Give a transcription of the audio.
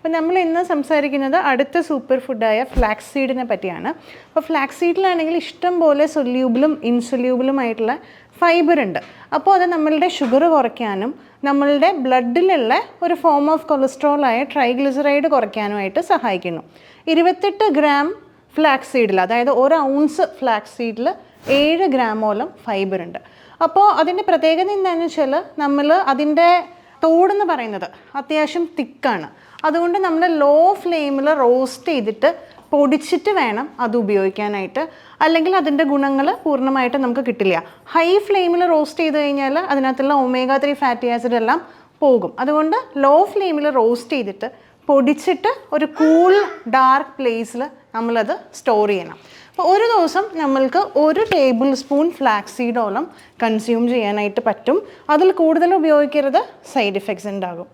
അപ്പോൾ നമ്മൾ ഇന്ന് സംസാരിക്കുന്നത് അടുത്ത സൂപ്പർ ഫുഡായ ഫ്ലാക്സ് സീഡിനെ പറ്റിയാണ്. അപ്പോൾ ഫ്ലാക്സ് സീഡിലാണെങ്കിൽ ഇഷ്ടം പോലെ സൊല്യൂബിളും ഇൻസൊല്യൂബിളുമായിട്ടുള്ള ഫൈബർ ഉണ്ട്. അപ്പോൾ അത് നമ്മളുടെ ഷുഗർ കുറയ്ക്കാനും നമ്മളുടെ ബ്ലഡിലുള്ള ഒരു ഫോം ഓഫ് കൊളസ്ട്രോളായ ട്രൈഗ്ലിസറൈഡ് കുറയ്ക്കാനുമായിട്ട് സഹായിക്കുന്നു. ഇരുപത്തെട്ട് ഗ്രാം ഫ്ലാക്സ് സീഡിൽ അതായത് ഒരു ഔൺസ് ഫ്ലാക്സ് സീഡിൽ ഏഴ് ഗ്രാമോളം ഫൈബർ ഉണ്ട്. അപ്പോൾ അതിന്റെ പ്രത്യേകത എന്താണെന്ന് വെച്ചാൽ നമ്മൾ അതിന്റെ തോടെന്ന് പറയുന്നത് അത്യാവശ്യം തിക്കാണ്. അതുകൊണ്ട് നമ്മൾ ലോ ഫ്ലെയിമിൽ റോസ്റ്റ് ചെയ്തിട്ട് പൊടിച്ചിട്ട് വേണം അത് ഉപയോഗിക്കാനായിട്ട്. അല്ലെങ്കിൽ അതിന്റെ ഗുണങ്ങൾ പൂർണമായിട്ട് നമുക്ക് കിട്ടില്ല. ഹൈ ഫ്ലെയിമിൽ റോസ്റ്റ് ചെയ്ത് കഴിഞ്ഞാൽ അതിനകത്തുള്ള ഒമേഗ ത്രീ ഫാറ്റി ആസിഡ് എല്ലാം പോകും. അതുകൊണ്ട് ലോ ഫ്ലെയിമിൽ റോസ്റ്റ് ചെയ്തിട്ട് പൊടിച്ചിട്ട് ഒരു കൂൾ ഡാർക്ക് പ്ലേസിൽ നമ്മളത് സ്റ്റോർ ചെയ്യണം. അപ്പോൾ ഒരു ദിവസം നമ്മൾക്ക് ഒരു ടേബിൾ സ്പൂൺ ഫ്ലാക്സ് സീഡോളം കൺസ്യൂം ചെയ്യാനായിട്ട് പറ്റും. അതിൽ കൂടുതൽ ഉപയോഗിക്കരുത് സൈഡ് ഇഫക്ട്സ് ഉണ്ടാകും.